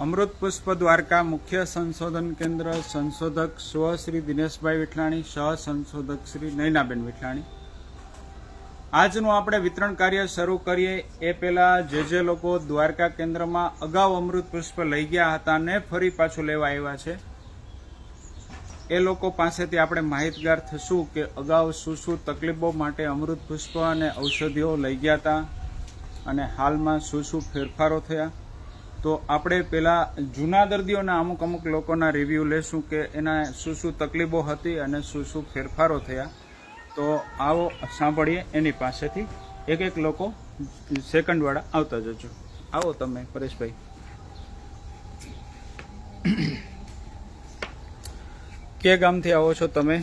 અમૃત પુષ્પ દ્વારકા મુખ્ય સંશોધન કેન્દ્ર સંશોધક સ્વ શ્રી દિનેશભાઈ વિઠલાણી, સહ સંશોધક શ્રી નયનાબેન વિઠલાણી. આજનું આપણે વિતરણ કાર્ય શરૂ કરીએ. એ પહેલા જે જે લોકો દ્વારકા કેન્દ્રમાં અગાઉ અમૃત પુષ્પ લઈ ગયા હતા ને ફરી પાછું લેવા આવ્યા છે. એ લોકો પાસેથી આપણે માહિતગાર થશું કે અગાઉ શું શું તકલીફો માટે અમૃત પુષ્પ અને ઔષધિઓ લઈ ગયા હતા અને હાલમાં શું શું ફેરફારો થયા. તો આપણે પેલા જૂના દર્દીઓના અમુક અમુક લોકોના રિવ્યૂ લેશું કે એના શું શું તકલીફો હતી અને શું શું ફેરફારો થયા. તો આવો સાંભળીએ એની પાસેથી. એક એક લોકો સેકન્ડવાળા આવતા જજો. આવો તમે પરેશભાઈ. કે ગામથી આવો છો તમે?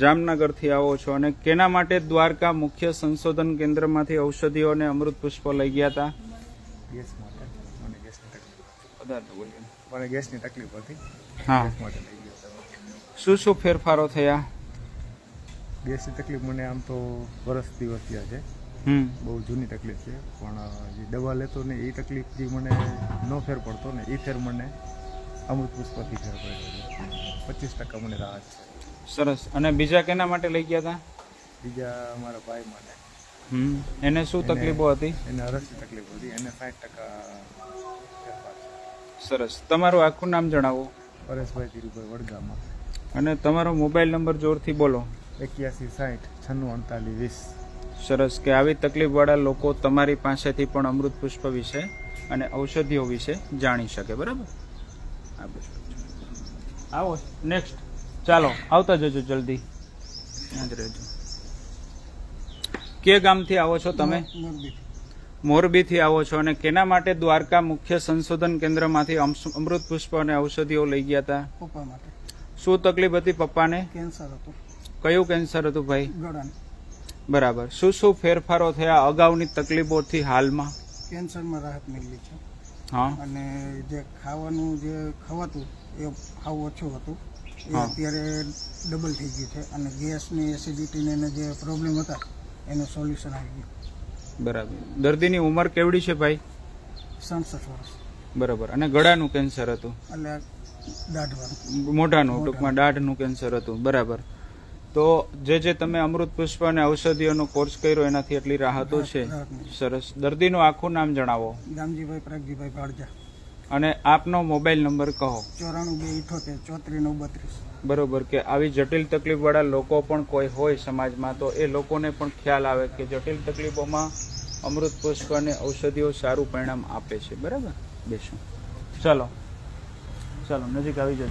જામનગરથી આવો છો અને કેના માટે દ્વારકા મુખ્ય સંશોધન કેન્દ્રમાંથી ઔષધિઓ અને અમૃત પુષ્પો લઈ ગયા હતા ગેસ માટે મને ગેસની તકલીફ વધારે બોલીએ. મને ગેસની તકલીફ હતી. હા. શું શું ફેરફારો થયા? ગેસની તકલીફ મને આમ તો વરસ દિવસ થયા છે. હમ. બહુ જૂની તકલીફ છે. પણ જે દવા લેતો ને એ તકલીફ જે મને ન ફેર પડતો ને એ ફેર મને અમૃત પુષ્પથી ફેર પડ્યો છે. પચીસ ટકા મને રાહત છે. સરસ. અને બીજા કેના માટે લઈ ગયા હતા? બીજા મારા ભાઈ માટે. હમ. એને શું તકલીફો હતી? એને અરસની તકલીફ હતી. એને સાઠ ટકા સરસ. તમારું આખું નામ જણાવો. પરેશભાઈ ધીરુભાઈ વડગામમાં અને તમારો મોબાઈલ નંબર જોરથી બોલો. એક્યાસી સાઠ છન્નું અડતાલીસ વીસ. સરસ કે આવી તકલીફવાળા લોકો તમારી પાસેથી પણ અમૃત પુષ્પ વિશે અને ઔષધિઓ વિશે જાણી શકે બરાબર. આવો નેક્સ્ટ ચાલો આવતા જજો જલ્દી. જ રહેજો કે ગામથી આવો છો તમે? મોરબીથી આવો છો અને કેના માટે દ્વારકા મુખ્ય સંશોધન કેન્દ્રમાંથી અમ- અમૃત પુષ્પ અને ઔષધિઓ લઈ ગયા હતા? પપ્પા માટે. શું તકલીફ હતી પપ્પાને? કેન્સર હતું. કયું કેન્સર હતું ભાઈ? બરાબર. શું શું ફેરફારો થયા અગાઉની તકલીફોથી હાલમાં? કેન્સરમાં રાહત મળી છે. હા. અને જે ખાવાનું જે ખવાતું એ ખાવ ઓછું હતું. એ અત્યારે ડબલ થઈ ગયું છે અને ગેસની એસિડિટીને એને જે પ્રોબ્લેમ હતા એનું સોલ્યુશન આવી ગયું. બરાબર. દર્દીની ઉંમર કેવડી છે ભાઈ? સડસઠ વર્ષ. બરાબર. અને ગળાનું કેન્સર હતું? એટલે મોઢાનું ટૂંકમાં દાઢનું કેન્સર હતું. બરાબર. તો જે જે તમે અમૃત પુષ્પ અને ઔષધિઓનો કોર્સ કર્યો એનાથી એટલી રાહતો છે? સરસ. દર્દીનું આખું નામ જણાવો. ગામજીભાઈ પ્રાગજીભાઈ ભાડજા અને આપનો મોબાઈલ નંબર કહો. ચોરાણું બે ઇઠોતેર ચોત્રીસ નવ બત્રીસ. બરોબર કે આવી જટિલ તકલીફવાળા લોકો પણ કોઈ હોય સમાજમાં તો એ લોકોને પણ ખ્યાલ આવે કે જટિલ તકલીફોમાં અમૃત પુષ્પ અને ઔષધિઓ સારું પરિણામ આપે છે. બરાબર? બેસો. ચાલો. ચાલો નજીક આવી જજો.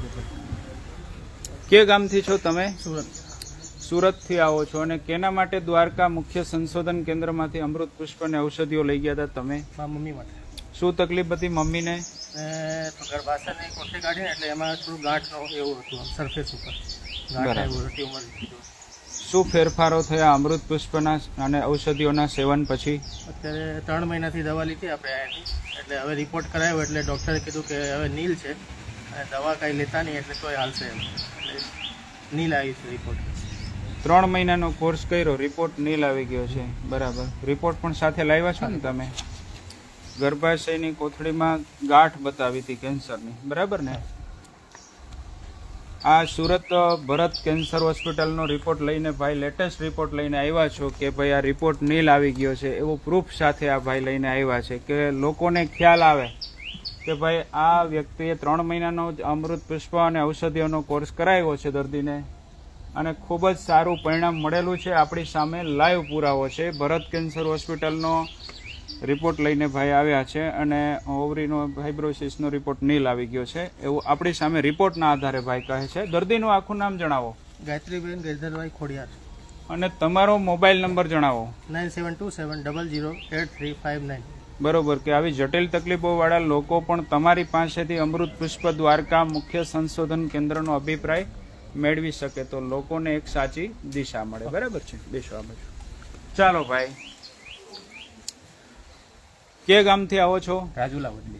કે ગામથી છો તમે? સુરત. સુરતથી આવો છો. અને કેના માટે દ્વારકા મુખ્ય સંશોધન કેન્દ્રમાંથી અમૃત પુષ્પ અને ઔષધિઓ લઈ ગયા હતા તમે? મમ્મી માટે. શું તકલીફ હતી મમ્મીને? ગર્ભાશયની કોઠી કાઢી એટલે એમાં થોડું ગાંઠનો એવું હતું સરફેસ ઉપર. ગાંઠ એવું ટ્યુમર શું ફેરફારો થયા અમૃત પુષ્પના અને ઔષધિઓના સેવન પછી? અત્યારે ત્રણ મહિનાથી દવા લીધી આપણે અહીંયાથી. એટલે હવે રિપોર્ટ કરાયો એટલે ડૉક્ટરે કીધું કે હવે નીલ છે. અને દવા કાંઈ લેતા નહીં એટલે તોય હાલશે એમ. એટલે નીલ આવી છે રિપોર્ટ ત્રણ મહિનાનો કોર્સ કર્યો રિપોર્ટ નીલ આવી ગયો છે. બરાબર. રિપોર્ટ પણ સાથે લાવ્યા છો ને તમે? ગર્ભાશયની કોથળીમાં ગાંઠ બતાવી હતી કેન્સરની. બરાબર ને? આ સુરત ભરત કેન્સર હોસ્પિટલનો રિપોર્ટ લઈને ભાઈ લેટેસ્ટ રિપોર્ટ લઈને આવ્યા છો કે ભાઈ આ રિપોર્ટ નીલ આવી ગયો છે એવો પ્રૂફ સાથે આ ભાઈ લઈને આવ્યા છે કે લોકોને ખ્યાલ આવે કે ભાઈ આ વ્યક્તિએ ત્રણ મહિનાનો જ અમૃત પુષ્પ અને ઔષધિઓનો કોર્સ કરાવ્યો છે દર્દીને અને ખૂબ જ સારું પરિણામ મળેલું છે. આપણી સામે લાઈવ પુરાવો છે. ભરત કેન્સર હોસ્પિટલનો રિપોર્ટ લઈને ભાઈ આવ્યા છે અને ઓવરીનો ફાઇબ્રોસિસનો રિપોર્ટ નીલ આવી ગયો છે. એવું આપણી સામે રિપોર્ટના આધારે ભાઈ કહે છે. દર્દીનું આખું નામ જણાવો. ગાયત્રીબેન ગેરધરભાઈ ખોડિયાર. અને તમારો મોબાઈલ નંબર જણાવો. Nine seven two seven double zero eight three five nine. બરોબર કે આવી જટિલ તકલીફોવાળા લોકો પણ તમારી પાસેથી અમૃત પુષ્પ દ્વારકા મુખ્ય સંશોધન કેન્દ્રનો અભિપ્રાય મેળવી શકે તો લોકોને એક સાચી દિશા મળે. બરાબર છે? બેસો આ બાજુ ચાલો ભાઈ. કે ગામથી આવો છો? રાજુલા બદલી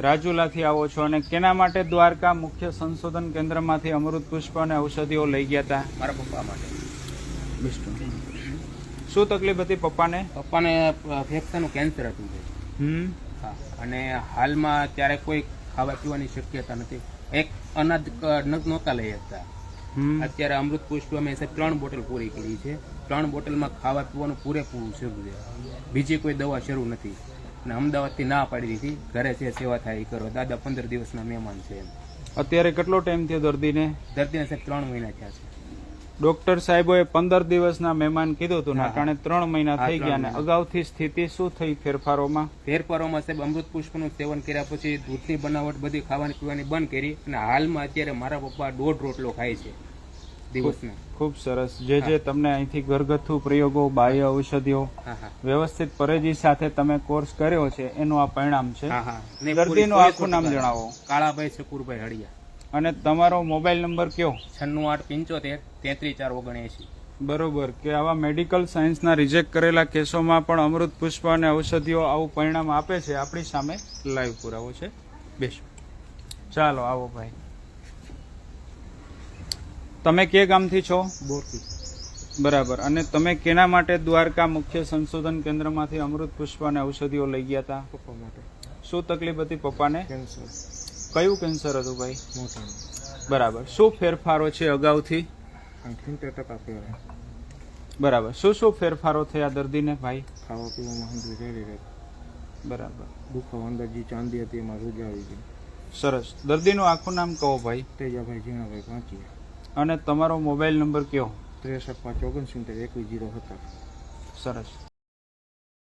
રાજુલાથી આવો છો અને કેના માટે દ્વારકા મુખ્ય સંશોધન કેન્દ્રમાંથી અમૃત પુષ્પ અને ઔષધિઓ લઈ ગયા હતા મારા પપ્પા માટે. શું તકલીફ હતી પપ્પાને? પપ્પાને ફેફસાનું કેન્સર હતું હમ. હા. અને હાલમાં ત્યારે કોઈ ખાવા પીવાની શક્યતા નથી. એક અનાજ નહોતા લઈ શકતા. અત્યારે અમૃત પુષ્પ અમે ત્રણ બોટલ પૂરી કરી છે. ત્રણ બોટલમાં ખાવા પીવાનું પૂરેપૂરું શરૂ છે બીજી કોઈ દવા શરૂ નથી. અને અમદાવાદથી ના પાડી દીધી. ઘરે છે સેવા થાય એ કરો દાદા પંદર દિવસના મહેમાન છે એમ. અત્યારે કેટલો ટાઈમ થયો દર્દીને? દર્દીને સાહેબ ત્રણ મહિના થયા છે. ડોક્ટર સાહેબોએ પંદર દિવસના મહેમાન કીધું હતું કારણે ત્રણ મહિના થઈ ગયા અને અગાઉથી સ્થિતિ શું થઈ ફેરફારોમાં? ફેરફારોમાં સાહેબ અમૃત પુષ્પનું સેવન કર્યા પછી દૂધની બનાવટ બધી ખાવાની પીવાની બંધ કરી અને હાલમાં અત્યારે મારા પપ્પા દોઢ રોટલો ખાય છે. દિવસના ખૂબ સરસ. જે જે તમને અહીંથી ઘરગથ્થુ પ્રયોગો બાહ્ય ઔષધિઓ વ્યવસ્થિત પરેજી સાથે તમે કોર્સ કર્યો છે એનું આ પરિણામ છે. દર્દીનું આખું નામ જણાવો. કાળાભાઈ શકુરભાઈ હળિયા. અને તમારો મોબાઈલ નંબર કયો? છન્નું આઠ પંચોતેર તેત્રીસ ચાર ઓગણએંશી. બરોબર. કે આવા મેડિકલ સાયન્સના રિજેક્ટ કરેલા કેસોમાં પણ અમૃત પુષ્પ અને ઔષધિઓ આવું પરિણામ આપે છે? આપણી સામે લાઈવ પુરાવો છે. બેસો. ચાલો આવો ભાઈ. તમે કે ગામથી છો? બોરથી. બરાબર. અને તમે કેના માટે દ્વારકા મુખ્ય સંશોધન કેન્દ્રમાંથી અમૃત પુષ્પ અને ઔષધિઓ લઈ ગયા હતા પપ્પા માટે. શું તકલીફ હતી પપ્પાને? કેન્સર. કયું કેન્સર હતું ભાઈ? મોટાનું. બરાબર. શું ફેરફારો છે અગાઉથી? બરાબર. શું શું ફેરફારો થયા દર્દીને ભાઈ? ખાવા પીવામાં બરાબર. દુખાવો અંદર જે ચાંદી હતી એમાં રૂજ આવી ગઈ. સરસ. દર્દીનું આખું નામ કહો ભાઈ. તેજાભાઈ પહોંચી પાંચી અને તમારો મોબાઈલ નંબર કયો? ત્રેસઠ પાંચ ઓગણસિત્તેર એકવીસ જીરો સત્તર. સરસ.